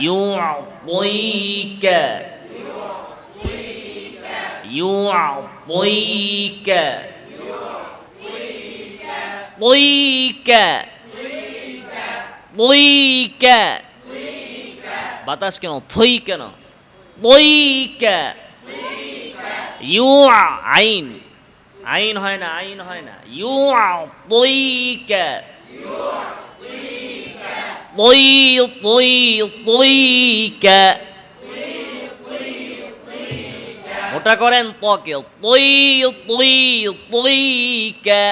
يعطيك يعطيك طيك طيك 私家のトイケのトイケユアアインアインはいなアインはいなユアトイケユア طي طي طيك ওটা করেন তকে তুই তুই তুইকে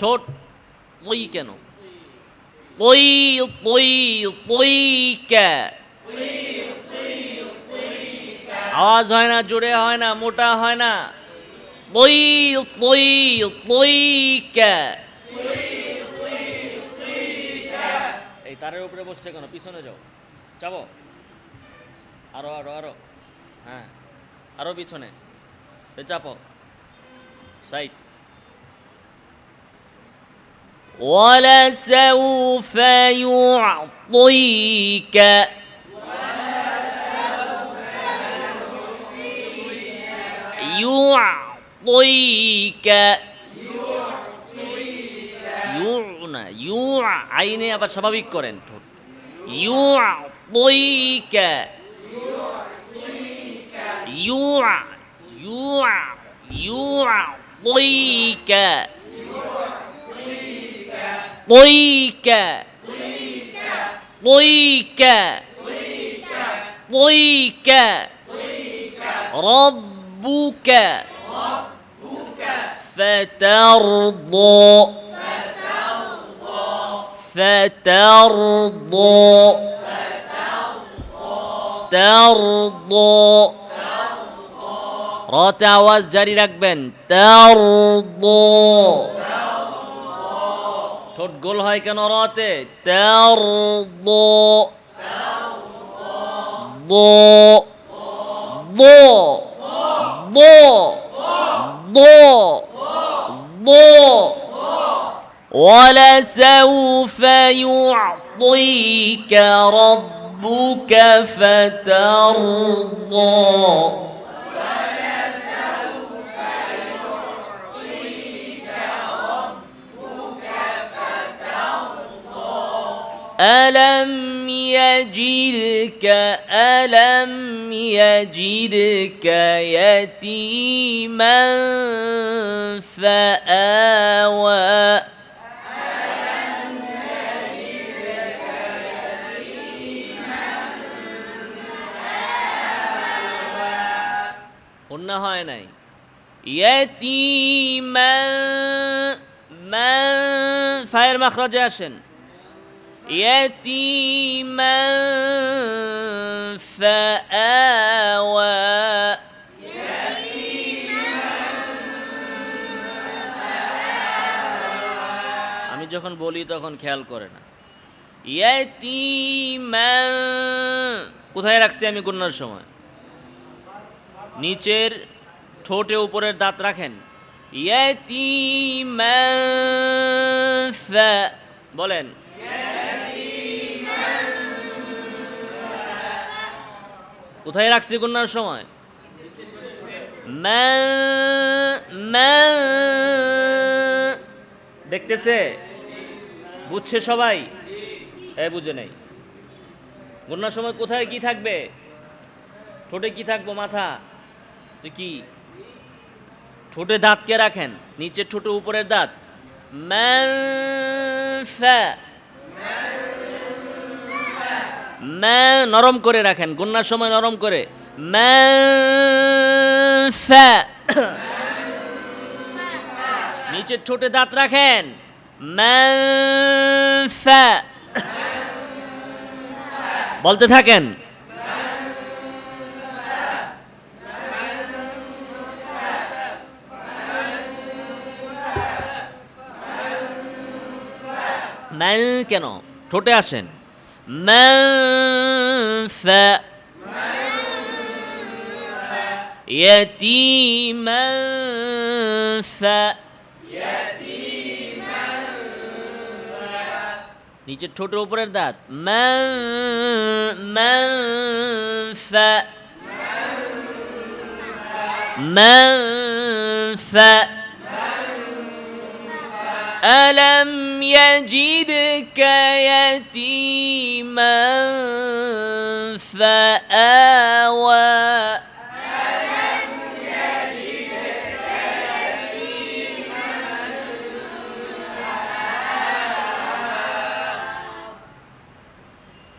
ঠোঁট তুই কেন তুই তুই তুইকে আওয়াজ হয় না জোরে হয় না মোটা হয় না তুই তুই তুইকে এই তারের উপরে বসছে কেন পিছনে যাও যাবো আরো আরো আরো হ্যাঁ আরো পিছনে এ চাপো সাইড ولسوف يعطيك يعطيك ইউ না ইউ আইনে আবার স্বাভাবিক করেন ঠোঁট ইউ طيك يوع يوع يوع طيك طيك طيك طيك ربك فترضى فترضى ترضى রতে আওয়াজ জারি রাখবেন তেরদো ঠোঁট গোল হয় কেন রতে তেরদো দো দো দো দো দো ولسوف يعطيك ربك فترضى. ألم يجدك ألم يجدك يتيما فآوى قلنا হয় নাই يتيما من ফায়ের মাখরাজে আসেন يتيما فآوى আমি যখন বলি তখন খেয়াল করে না ইয়াতিমা কোথায় রাখছি আমি গুন্নার সময় নিচের ঠোঁটে উপরের দাঁত রাখেন। বলেন। কোথায় রাখছি গুন্নার সময়? দেখতেছে? বুঝছে সবাই? এ, বুঝে নেই। গুন্নার সময় কোথায় কি থাকবে? ঠোঁটে কি থাকব, মাথা? তো কি ঠোঁটে দাঁতকে রাখেন? নিচের ঠোঁটে উপরের দাঁত। নরম করে রাখেন। গুন্নার সময় নরম করে। নিচের ঠোঁটে দাঁত রাখেন। বলতে থাকেন ম্যান কেন ঠোঁটে আসেন ম্যান ফা يتيما ف নিচের ঠোঁট উপরের দাঁত মান মান ফা মান ফা ألم يجدك يتيما فآوى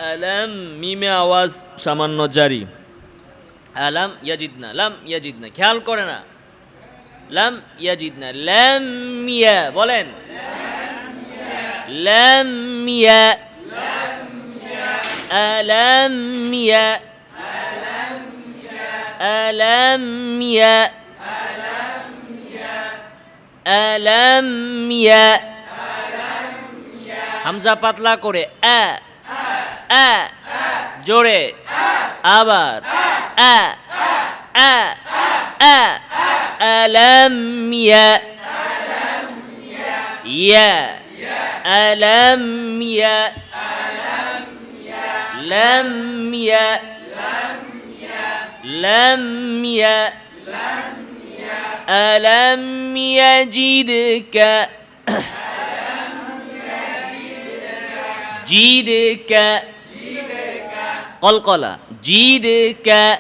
আলাম মিমে আওয়াজ সামান্য জারি আলাম ইয়াজিদ না লাম ইয়াজিদ না খেয়াল করে না লাম ইয়াজিদ না লাম ইয়া বলেন লাম ইয়া আলাম ইয়া আলাম ইয়া আলাম ইয়া হামজা পাতলা করে আ আ জোরে আবার আ আ আ ألم يا يا ألم يا لم يا لم يا ألم يجدك جيدك قلقلة جيدك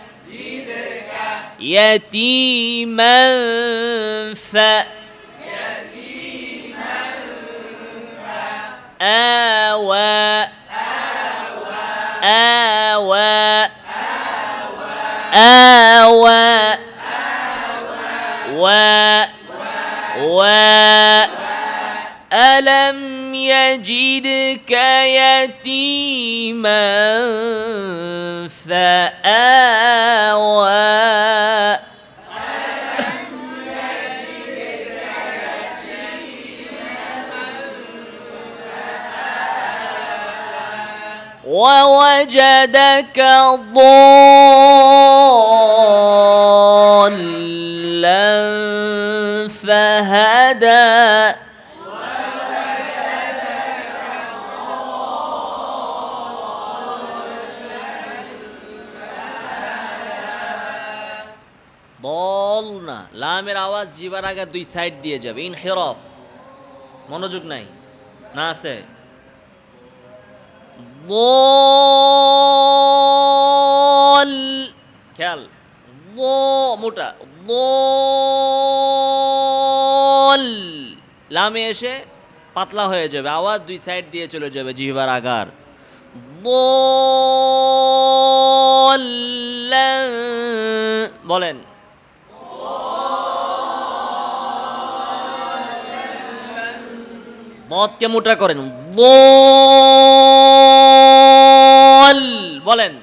يتيما ف آوى آوى آوى و و ألم يجدك يتيما فآوى ووجدك ضالا فهدى দল না লামের আওয়াজ জিবার আগে দুই সাইড দিয়ে যাবে ইন হেরফ মনোযোগ নাই না আছে খেয়াল। মোটা। লামে এসে পাতলা হয়ে যাবে। আওয়াজ দুই সাইড দিয়ে চলে যাবে জিহবার আগার বলেন। মদকে মোটা করেন। বলেন।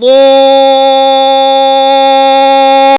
বল।